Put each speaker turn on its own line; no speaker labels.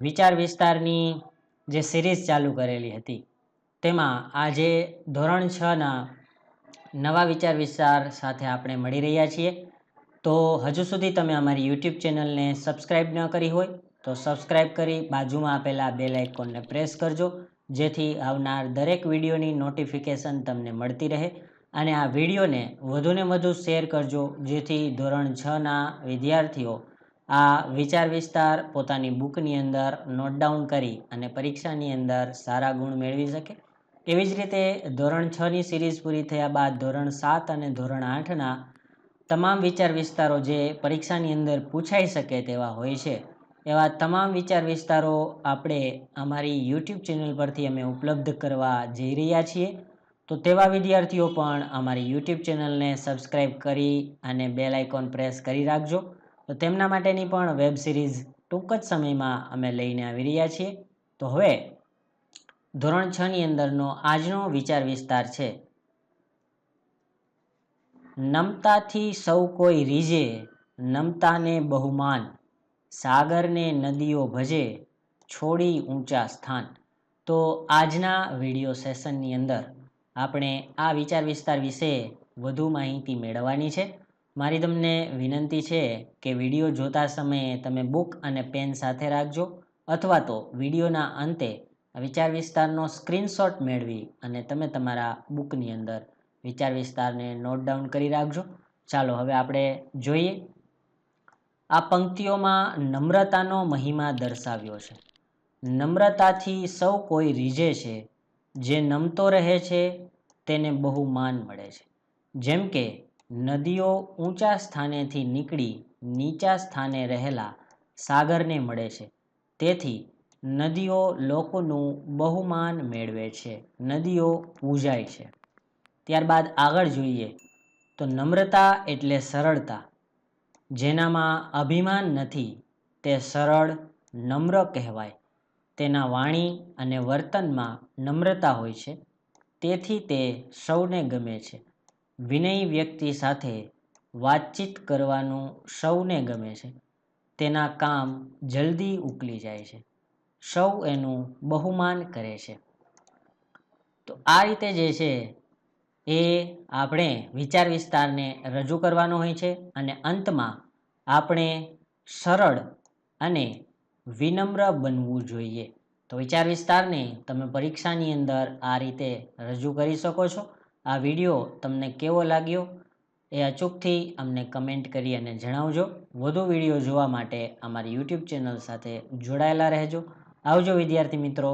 વિચાર વિસ્તારની જે સિરીઝ ચાલુ કરેલી હતી, તેમાં આજે ધોરણ છના નવા વિચાર વિસ્તાર સાથે આપણે મળી રહ્યા છીએ. તો હજુ સુધી તમે અમારી યુટ્યુબ ચેનલને સબસ્ક્રાઈબ ન કરી હોય, તો સબસ્ક્રાઈબ કરી બાજુમાં આપેલા બેલ આઇકોનને પ્રેસ કરજો, જેથી આવનાર દરેક વિડીયોની નોટિફિકેશન તમને મળતી રહે. અને આ વિડીયોને વધુને વધુ શેર કરજો, જેથી ધોરણ છના વિદ્યાર્થીઓ આ વિચાર વિસ્તાર પોતાની બુકની અંદર નોટ ડાઉન કરી અને પરીક્ષાની અંદર સારા ગુણ મેળવી શકે. એવી જ રીતે ધોરણ છની સિરીઝ પૂરી થયા બાદ ધોરણ સાત અને ધોરણ આઠના તમામ વિચાર વિસ્તારો જે પરીક્ષાની અંદર પૂછાઈ શકે તેવા હોય છે. એવા તમામ વિચાર વિસ્તારો આપણે અમારી યુટ્યુબ ચેનલ પરથી અમે ઉપલબ્ધ કરવા જઈ રહ્યા છીએ. તો તેવા વિદ્યાર્થીઓ પણ અમારી યુટ્યુબ ચેનલને સબસ્ક્રાઈબ કરી અને બેલ આઇકોન પ્રેસ કરી રાખજો. તો તેમના માટેની પણ વેબ સિરીઝ ટૂંક જ સમયમાં અમે લઈને આવી રહ્યા છીએ. તો હવે ધોરણ છ ની અંદરનો આજનો વિચાર વિસ્તાર છે. નમતાથી સૌ કોઈ રીઝે, નમતાને બહુમાન, સાગરને નદીઓ ભજે, છોડી ઊંચા સ્થાન. તો આજના વીડિયો સેશનની અંદર આપણે આ વિચાર વિસ્તાર વિશે વધુ માહિતી મેળવવાની છે. મારી તમને વિનંતી છે કે વીડિયો જોતા સમયે તમે બુક અને પેન સાથે રાખજો અથવા તો વિડીયોના અંતે વિચાર વિસ્તારનો સ્ક્રીનશોટ મેળવી અને તમે તમારા બુકની અંદર વિચાર વિસ્તારને નોટ ડાઉન કરી રાખજો. ચાલો, હવે આપણે જોઈએ. આ પંક્તિઓમાં નમ્રતાનો મહિમા દર્શાવ્યો છે. નમ્રતાથી સૌ કોઈ રીઝે છે. જે નમતો રહે છે, તેને બહુ માન મળે છે. જેમ કે નદીઓ ઊંચા સ્થાનેથી નીકળી નીચા સ્થાને રહેલા સાગરને મળે છે. તેથી નદીઓ લોકોનું બહુમાન મેળવે છે. નદીઓ પૂજાય છે. ત્યારબાદ આગળ જોઈએ તો નમ્રતા એટલે સરળતા. જેનામાં અભિમાન નથી, તે સરળ, નમ્ર કહેવાય. તેના વાણી અને વર્તનમાં નમ્રતા હોય છે. તેથી તે સૌને ગમે છે. વિનય વ્યક્તિ સાથે વાતચીત કરવાનું સૌને ગમે છે. તેના કામ જલ્દી ઉકલી જાય છે. સૌ એનું બહુમાન કરે છે. તો આ રીતે જે છે એ આપણે વિચાર વિસ્તારને રજૂ કરવાનો હોય છે અને અંતમાં આપણે સરળ અને વિનમ્ર બનવું જોઈએ. તો વિચાર વિસ્તારને તમે પરીક્ષાની અંદર આ રીતે રજૂ કરી શકો છો. આ વીડિયો તમને કેવો લાગ્યો એ અચૂકથી અમને કમેન્ટ કરી અને જણાવજો. વધુ વીડિયો જોવા માટે અમારી યુટ્યુબ ચેનલ સાથે જોડાયેલા રહેજો. આવજો વિદ્યાર્થી મિત્રો.